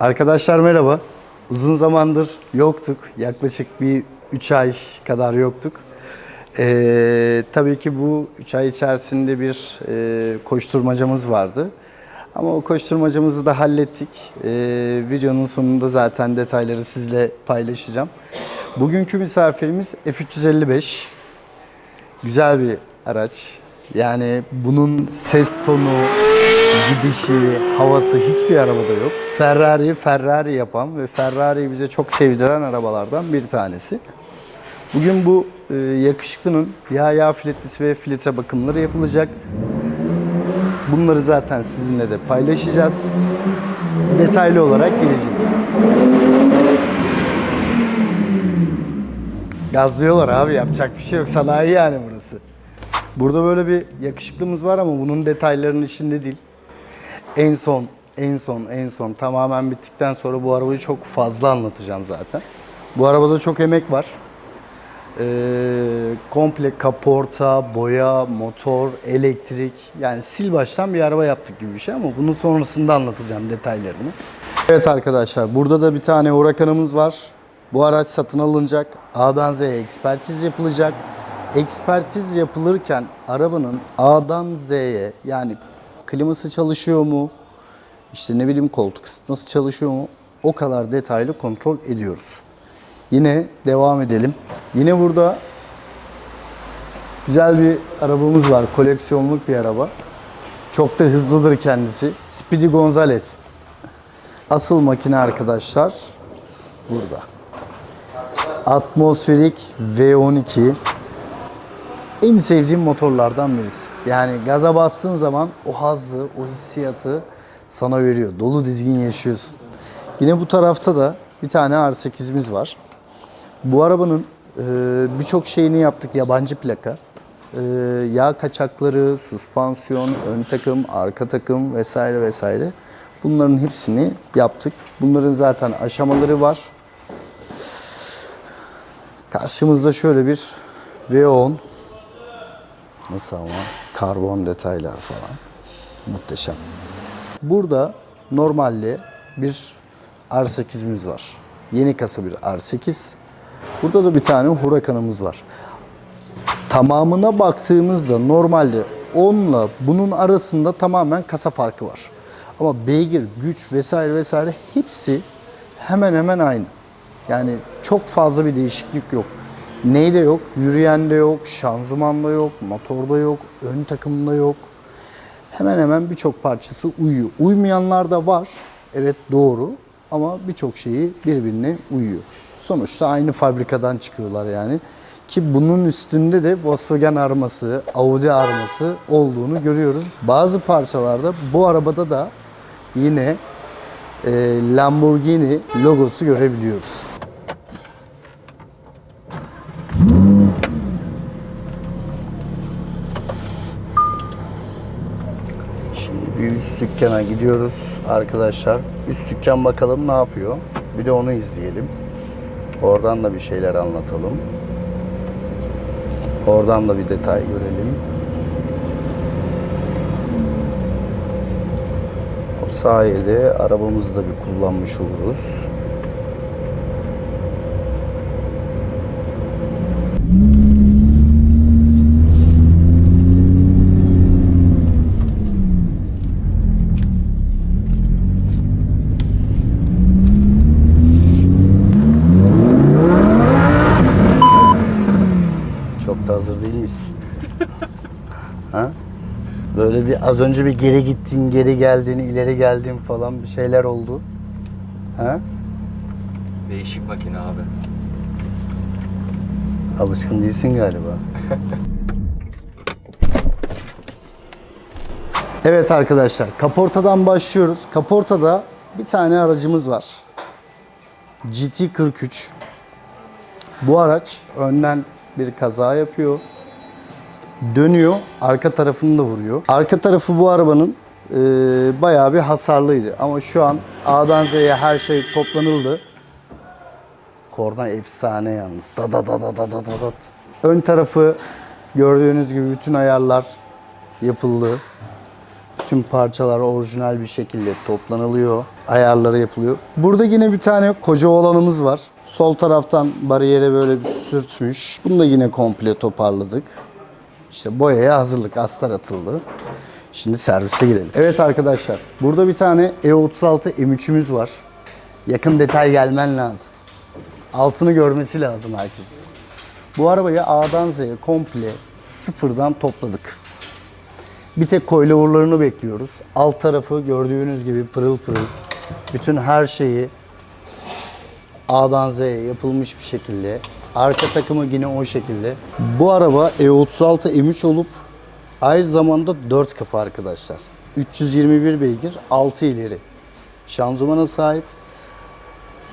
Arkadaşlar merhaba. Uzun zamandır yoktuk. Yaklaşık bir 3 ay kadar yoktuk. Ee, tabii ki bu 3 ay içerisinde bir e, koşturmacamız vardı. Ama o koşturmacamızı da hallettik. Ee, videonun sonunda zaten detayları sizle paylaşacağım. Bugünkü misafirimiz F355. Güzel bir araç. Yani bunun ses tonu, gidişi, havası hiçbir arabada yok. Ferrari, Ferrari yapan ve Ferrari'yi bize çok sevdiren arabalardan bir tanesi. Bugün bu e, yakışıklının yağ yağ filtresi ve filtre bakımları yapılacak. Bunları zaten sizinle de paylaşacağız. Detaylı olarak gelecek. Gazlıyorlar abi yapacak bir şey yok. Sanayi yani burası. Burada böyle bir yakışıklımız var ama bunun detaylarının içinde değil. En son, en son, en son tamamen bittikten sonra bu arabayı çok fazla anlatacağım zaten. Bu arabada çok emek var. Ee, komple kaporta, boya, motor, elektrik yani sil baştan bir araba yaptık gibi bir şey ama bunun sonrasında anlatacağım detaylarını. Evet arkadaşlar burada da bir tane Huracan'ımız var. Bu araç satın alınacak. A'dan Z'ye ekspertiz yapılacak. Ekspertiz yapılırken arabanın A'dan Z'ye yani kliması çalışıyor mu? İşte ne bileyim koltuk ısıtması çalışıyor mu? O kadar detaylı kontrol ediyoruz. Yine devam edelim. Yine burada güzel bir arabamız var. Koleksiyonluk bir araba. Çok da hızlıdır kendisi. Speedy Gonzales. Asıl makine arkadaşlar burada. Atmosferik V12 en sevdiğim motorlardan birisi. Yani gaza bastığın zaman o hazzı, o hissiyatı sana veriyor. Dolu dizgin yaşıyorsun. Yine bu tarafta da bir tane R8'imiz var. Bu arabanın e, birçok şeyini yaptık yabancı plaka. E, yağ kaçakları, süspansiyon, ön takım, arka takım vesaire vesaire. Bunların hepsini yaptık. Bunların zaten aşamaları var. Karşımızda şöyle bir V10 Nasıl ama? Karbon detaylar falan. Muhteşem. Burada normalde bir R8'imiz var. Yeni kasa bir R8. Burada da bir tane Huracan'ımız var. Tamamına baktığımızda normalde 10 ile bunun arasında tamamen kasa farkı var. Ama beygir, güç vesaire vesaire hepsi hemen hemen aynı. Yani çok fazla bir değişiklik yok. Neyde yok? Yürüyende yok, şanzımanda yok, motorda yok, ön takımda yok. Hemen hemen birçok parçası uyuyor. Uymayanlar da var. Evet doğru ama birçok şeyi birbirine uyuyor. Sonuçta aynı fabrikadan çıkıyorlar yani. Ki bunun üstünde de Volkswagen arması, Audi arması olduğunu görüyoruz. Bazı parçalarda bu arabada da yine e, Lamborghini logosu görebiliyoruz. Şimdi bir üst dükkana gidiyoruz arkadaşlar. Üst dükkan bakalım ne yapıyor. Bir de onu izleyelim. Oradan da bir şeyler anlatalım. Oradan da bir detay görelim. O sayede arabamızı da bir kullanmış oluruz. Çok da hazır değil misin? ha? Böyle bir az önce bir geri gittin, geri geldin, ileri geldin falan bir şeyler oldu. Ha? Değişik makine abi. Alışkın değilsin galiba. evet arkadaşlar, kaportadan başlıyoruz. Kaportada bir tane aracımız var. GT43. Bu araç önden bir kaza yapıyor. Dönüyor, arka tarafını da vuruyor. Arka tarafı bu arabanın e, bayağı bir hasarlıydı. Ama şu an A'dan Z'ye her şey toplanıldı. Korna efsane yalnız. Da da da da da da da. Ön tarafı gördüğünüz gibi bütün ayarlar yapıldı. Tüm parçalar orijinal bir şekilde toplanılıyor. Ayarları yapılıyor. Burada yine bir tane koca olanımız var. Sol taraftan bariyere böyle bir sürtmüş. Bunu da yine komple toparladık. İşte boyaya hazırlık. Astar atıldı. Şimdi servise girelim. Evet arkadaşlar. Burada bir tane E E36 M3'ümüz var. Yakın detay gelmen lazım. Altını görmesi lazım herkesin. Bu arabayı A'dan Z'ye komple sıfırdan topladık. Bir tek coilover'larını bekliyoruz. Alt tarafı gördüğünüz gibi pırıl pırıl. Bütün her şeyi A'dan Z'ye yapılmış bir şekilde. Arka takımı yine o şekilde. Bu araba E E36 M3 olup aynı zamanda 4 kapı arkadaşlar. 321 beygir, 6 ileri. Şanzımana sahip.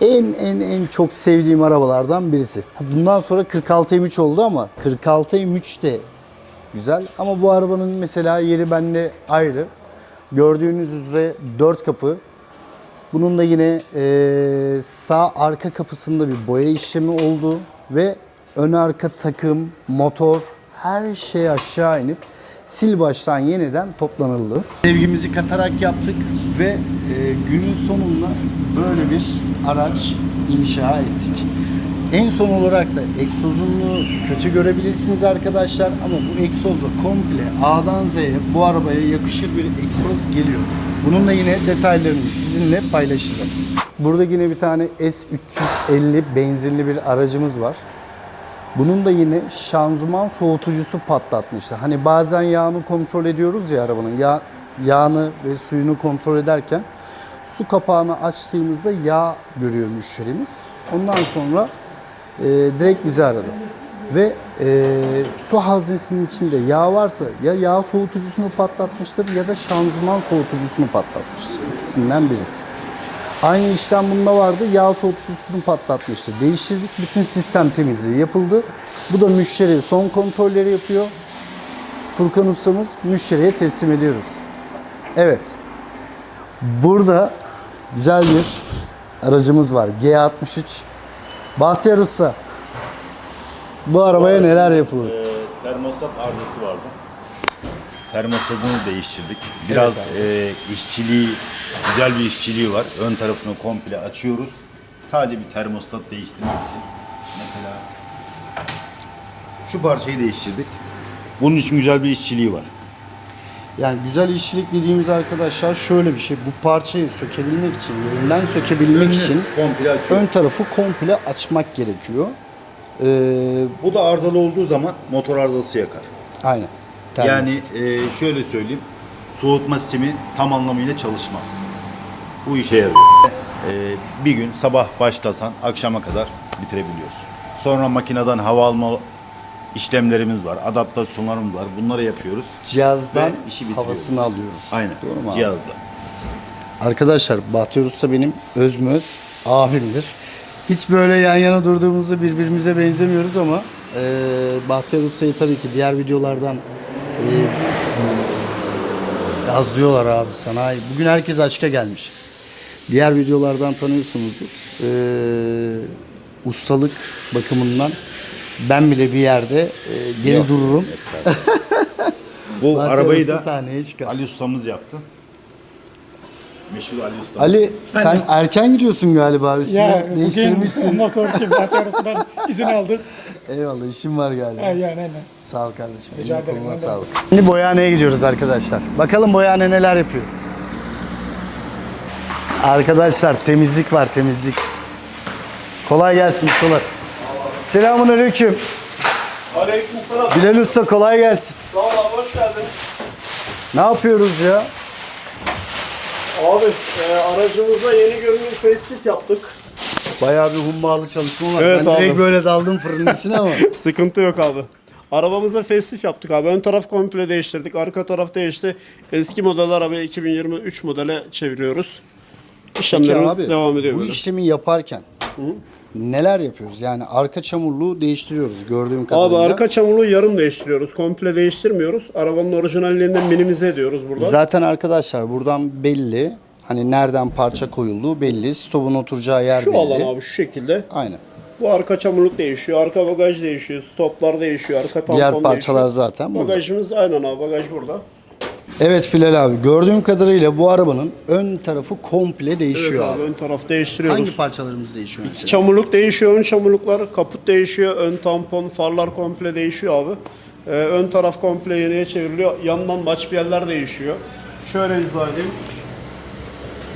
En en en çok sevdiğim arabalardan birisi. Bundan sonra 46 M3 oldu ama 46 M3 de güzel. Ama bu arabanın mesela yeri bende ayrı. Gördüğünüz üzere 4 kapı. Bunun da yine eee, sağ arka kapısında bir boya işlemi oldu ve ön arka takım, motor her şey aşağı inip sil baştan yeniden toplanıldı. Sevgimizi katarak yaptık ve eee, günün sonunda böyle bir araç inşa ettik. En son olarak da egzozunu kötü görebilirsiniz arkadaşlar ama bu egzozla komple A'dan Z'ye bu arabaya yakışır bir egzoz geliyor. Bunun da yine detaylarını sizinle paylaşacağız. Burada yine bir tane S350 benzinli bir aracımız var. Bunun da yine şanzıman soğutucusu patlatmıştı. Hani bazen yağını kontrol ediyoruz ya arabanın. Yağ, yağını ve suyunu kontrol ederken su kapağını açtığımızda yağ görüyor müşterimiz. Ondan sonra e, direkt bizi aradı. Ve e, su haznesinin içinde yağ varsa ya yağ soğutucusunu patlatmıştır ya da şanzıman soğutucusunu patlatmıştır. İkisinden birisi. Aynı işlem bunda vardı. Yağ soğutucusunu patlatmıştı. Değiştirdik. Bütün sistem temizliği yapıldı. Bu da müşteri son kontrolleri yapıyor. Furkan ustamız müşteriye teslim ediyoruz. Evet. Burada güzel bir aracımız var. G63. Bahtiyar Usta. Bu arabaya neler yapılır? Ee, termostat arızası vardı. Termostatını değiştirdik. Biraz e, işçiliği, güzel bir işçiliği var. Ön tarafını komple açıyoruz. Sadece bir termostat değiştirmek için. Mesela şu parçayı değiştirdik. Bunun için güzel bir işçiliği var. Yani güzel işçilik dediğimiz arkadaşlar şöyle bir şey. Bu parçayı sökebilmek için, yerinden sökebilmek için komple ön tarafı komple açmak gerekiyor. Ee, Bu da arızalı olduğu zaman motor arızası yakar. aynen. Yani e, şöyle söyleyeyim. Soğutma sistemi tam anlamıyla çalışmaz. Bu işe yarıyor. E, bir gün sabah başlasan akşama kadar bitirebiliyorsun. Sonra makineden hava alma işlemlerimiz var. Adaptasyonlarımız var. Bunları yapıyoruz. cihazdan Ve işi bitiriyoruz. havasını alıyoruz. Aynen. Doğru mu abi? Cihazla. Arkadaşlar Bahtiyar Usta benim özmöz abimdir. Hiç böyle yan yana durduğumuzda birbirimize benzemiyoruz ama e, Bahtiyar Usta'yı tabii ki diğer videolardan e, gazlıyorlar abi sanayi. Bugün herkes açka gelmiş. Diğer videolardan tanıyorsunuzdur. E, ustalık bakımından ben bile bir yerde e, geri Yok. dururum. Bu Bahtiyar arabayı Usta da sahneye çıkar. Ali ustamız yaptı. Meşhur Ali ustamız. Ali sen erken gidiyorsun galiba üstüne Ya bugün değiştirmişsin. motorcu batarasından izin aldık. Eyvallah işim var galiba. Yani aynen. Sağ ol kardeşim. Rica ederim, koluna sağlık. Şimdi boyaneye gidiyoruz arkadaşlar. Bakalım boyane neler yapıyor. Arkadaşlar temizlik var temizlik. Kolay gelsin ustalar. Selamun aleyküm. Aleykümselam. Bilal Usta kolay gelsin. Sağ ol abi hoş geldin. Ne yapıyoruz ya? Abi e, aracımıza yeni görünüm facelift yaptık. Bayağı bir hummalı çalışma var. Evet ben direkt abi. böyle daldım fırının içine ama. Sıkıntı yok abi. Arabamıza facelift yaptık abi. Ön taraf komple değiştirdik. Arka taraf değişti. Eski model arabayı 2023 modele çeviriyoruz. İşlemlerimiz abi, devam ediyor bu böyle. işlemi yaparken neler yapıyoruz? Yani arka çamurluğu değiştiriyoruz gördüğüm Abi kadarıyla. arka çamurluğu yarım değiştiriyoruz. Komple değiştirmiyoruz. Arabanın orijinalliğinden minimize ediyoruz burada. Zaten arkadaşlar buradan belli. Hani nereden parça koyulduğu belli. Stopun oturacağı yer Şu belli. alan abi şu şekilde. Aynen. Bu arka çamurluk değişiyor. Arka bagaj değişiyor. Stoplar değişiyor. Arka tampon Diğer değişiyor. parçalar zaten burada. Bagajımız aynen abi bagaj burada. Evet Bilal abi gördüğüm kadarıyla bu arabanın ön tarafı komple Evet değişiyor abi, abi. ön taraf değiştiriyoruz. Hangi parçalarımız değişiyor? mesela? Çamurluk değişiyor, ön çamurluklar, kaput değişiyor, ön tampon, farlar komple değişiyor abi. Ee, ön taraf komple yeniye çevriliyor. Yandan maç bir yerler değişiyor. Şöyle izah edeyim.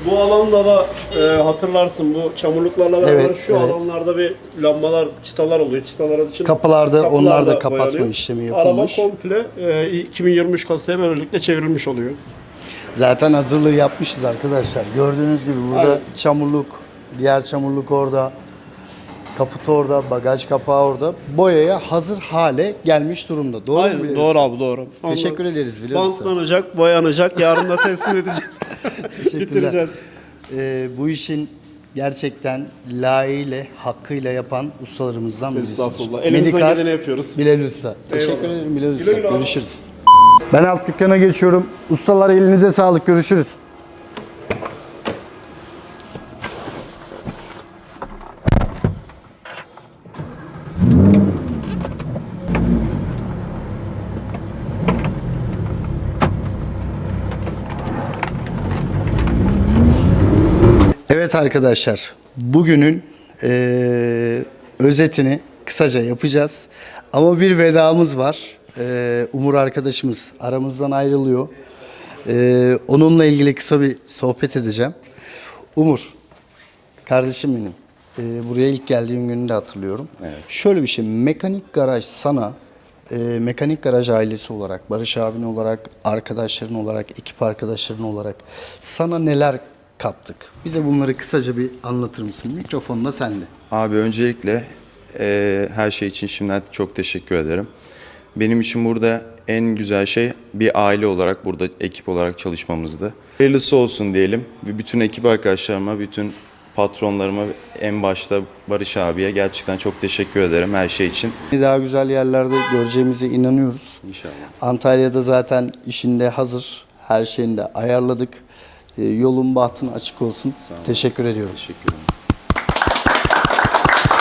Bu alanda da e, hatırlarsın bu çamurluklarla beraber Evet, şu evet. alanlarda bir lambalar, çıtalar oluyor. Çıtalar için Kapılarda kapılar onlar da kapatma işlemi yapılmış. Araba komple e, 2023 kasaya böylelikle çevrilmiş oluyor. Zaten hazırlığı yapmışız arkadaşlar. Gördüğünüz gibi burada Evet. çamurluk, diğer çamurluk orada, kaput orada, bagaj kapağı orada. Boyaya hazır hale gelmiş durumda. Doğru mu? Aynen, Bilal doğru Usta? abi doğru. Teşekkür ederiz Bilal Usta. Bantlanacak, boyanacak, yarın da teslim edeceğiz. Teşekkürler. Ee, bu işin gerçekten layığıyla, hakkıyla yapan ustalarımızdan birisidir. Estağfurullah. Elimizden Medikar, geleni yapıyoruz. Bilal Usta. Teşekkür ederim Bilal Usta. Güle güle abi. Görüşürüz. Ben alt dükkana geçiyorum. Ustalar elinize sağlık. Görüşürüz. Evet arkadaşlar, bugünün eee, özetini kısaca yapacağız. Ama bir vedamız var. Eee, Umur arkadaşımız aramızdan ayrılıyor. Eee, onunla ilgili kısa bir sohbet edeceğim. Umur, kardeşim benim. Eee, buraya ilk geldiğim günü de hatırlıyorum. Şöyle bir şey, mekanik garaj sana, eee, mekanik garaj ailesi olarak, Barış abin olarak, arkadaşların olarak, ekip arkadaşların olarak sana neler kattık? Bize bunları kısaca bir anlatır mısın? Mikrofon da sende. Abi öncelikle eee, her şey için şimdiden çok teşekkür ederim. Benim için burada en güzel şey bir aile olarak burada ekip olarak çalışmamızdı. Hayırlısı olsun diyelim ve bütün ekip arkadaşlarıma, bütün patronlarıma en başta Barış abiye gerçekten çok teşekkür ederim her şey için. Daha güzel yerlerde göreceğimize inanıyoruz. İnşallah. Antalya'da zaten işinde hazır. Her şeyini de ayarladık. Ee, yolun bahtın açık olsun. Teşekkür ediyorum. Teşekkür ederim.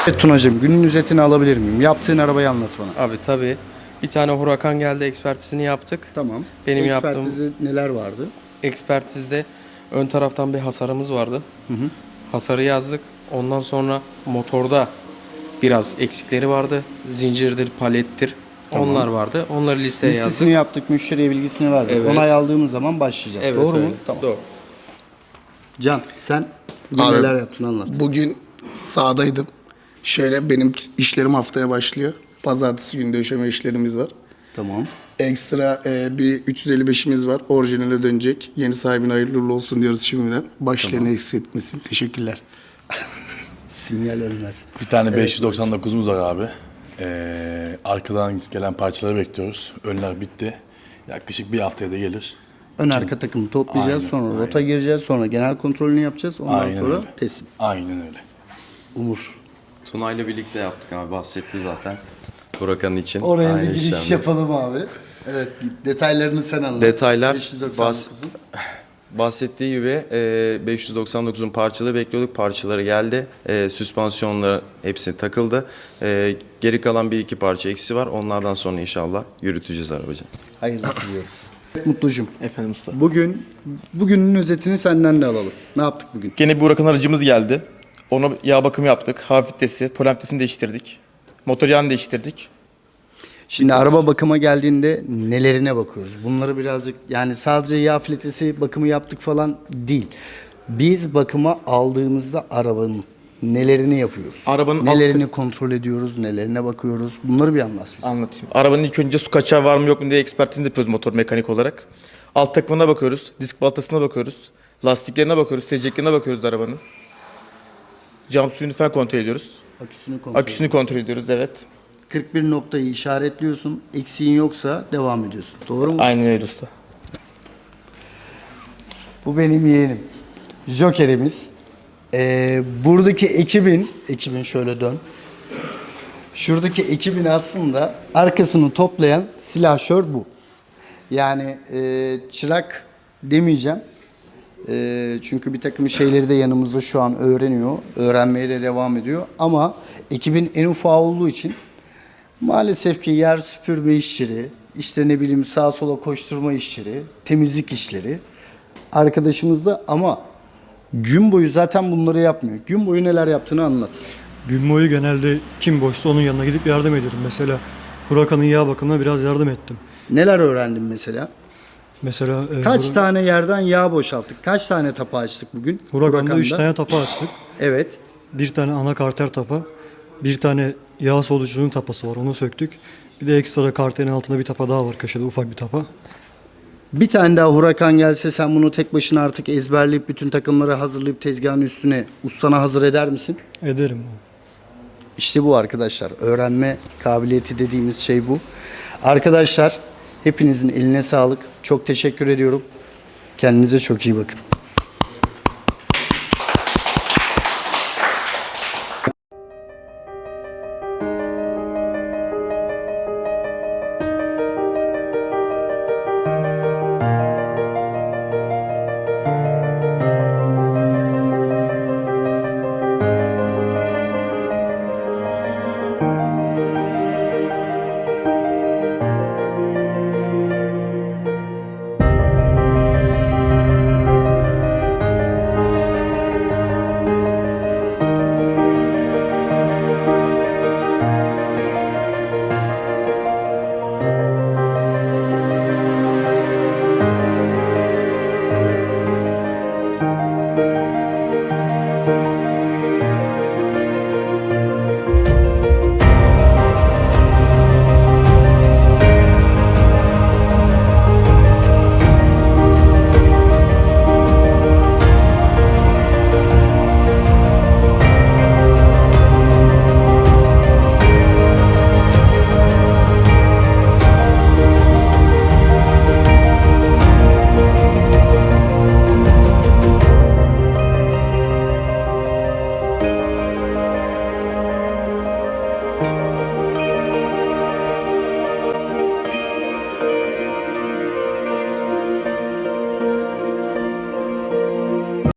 Evet Tunacığım günün özetini alabilir miyim? Yaptığın arabayı anlat bana. Abi tabii. Bir tane Huracan geldi ekspertizini yaptık. Tamam. Benim yaptığım- Ekspertizi neler vardı? Ekspertizde ön taraftan bir hasarımız vardı. Hasarı yazdık. Ondan sonra motorda biraz eksikleri vardı. Zincirdir, palettir. Onlar vardı. Onları listeye yazdık. Listesini yaptık, müşteriye bilgisini verdik. Evet. Onay aldığımız zaman başlayacağız. Evet, Doğru mu? öyle. Tamam. Doğru. Can sen bugün Abi, neler yaptın anlat. Bugün sahadaydım. Şöyle benim işlerim haftaya başlıyor. Pazartesi günü döşeme işlerimiz var. Tamam. Ekstra e, bir 355'imiz var. Orijinale dönecek. Yeni sahibine hayırlı uğurlu olsun diyoruz şimdiden. Başlarını eksik etmesin. Teşekkürler. Sinyal ölmez. Bir tane 599'umuz var abi. Ee, arkadan gelen parçaları bekliyoruz. Önler bitti. Yaklaşık bir haftaya da gelir. Ön arka takımı toplayacağız. Aynen, sonra aynen. rota gireceğiz. Sonra genel kontrolünü yapacağız. Ondan Aynen sonra öyle. teslim. Aynen öyle. Umur. Tuna'yla birlikte yaptık abi bahsetti zaten. Huracan için. Oraya Aynı bir giriş işlemde. yapalım abi. Evet detaylarını sen anlat. Detaylar 599'un. bahs- bahsettiği gibi e, 599'un parçaları bekliyorduk. Parçaları geldi. E, süspansiyonları hepsi takıldı. E, geri kalan bir iki parça eksi var. Onlardan sonra inşallah yürüteceğiz arabacı. Hayırlısı diyoruz. Mutlucum. Efendim usta. Bugün bugünün özetini senden de alalım. Ne yaptık bugün? Gene bir Huracan aracımız geldi. Ona yağ bakımı yaptık. Hafif vitesi, polen değiştirdik. Motor yağını değiştirdik. Şimdi araba bakıma geldiğinde nelerine bakıyoruz? Bunları birazcık yani sadece yağ filtresi bakımı yaptık falan değil. Biz bakıma aldığımızda arabanın nelerini yapıyoruz? Arabanın nelerini kontrol ediyoruz, nelerine bakıyoruz? Bunları bir anlat bize. Anlatayım. Arabanın ilk önce su kaçağı var mı yok mu diye ekspertizini yapıyoruz motor mekanik olarak. Alt takımına bakıyoruz. Disk baltasına bakıyoruz. Lastiklerine bakıyoruz. Seceklerine bakıyoruz arabanın. Cam suyunu falan kontrol ediyoruz. Aküsünü kontrol Aküsünü kontrol ediyoruz evet. 41 noktayı işaretliyorsun. Eksiğin yoksa devam ediyorsun. Doğru mu? Aynen öyle usta. Bu benim yeğenim. Joker'imiz. Ee, buradaki ekibin, ekibin şöyle dön. Şuradaki ekibin aslında arkasını toplayan silahşör bu. Yani e, çırak demeyeceğim. E, çünkü bir takım şeyleri de yanımızda şu an öğreniyor. Öğrenmeye de devam ediyor. Ama ekibin en ufağı olduğu için maalesef ki yer süpürme işçileri, işte ne bileyim sağa sola koşturma işleri, temizlik işleri. Arkadaşımız da ama gün boyu zaten bunları yapmıyor. Gün boyu neler yaptığını anlat. Gün boyu genelde kim boşsa onun yanına gidip yardım ediyordum. Mesela Hurakan'ın yağ bakımına biraz yardım ettim. Neler öğrendin mesela? Mesela e, Kaç Hura- tane? yerden yağ boşalttık? Kaç tane tapa açtık bugün? Hurakan'da 3 Huracan'da. tane tapa açtık. Evet. Bir tane ana karter tapa, bir tane yağ solucunun tapası var onu söktük. Bir de ekstra karterin altında bir tapa daha var köşede ufak bir tapa. Bir tane daha hurakan gelse sen bunu tek başına artık ezberleyip bütün takımları hazırlayıp tezgahın üstüne ustana hazır eder misin? Ederim. İşte bu arkadaşlar. Öğrenme kabiliyeti dediğimiz şey bu. Arkadaşlar hepinizin eline sağlık. Çok teşekkür ediyorum. Kendinize çok iyi bakın.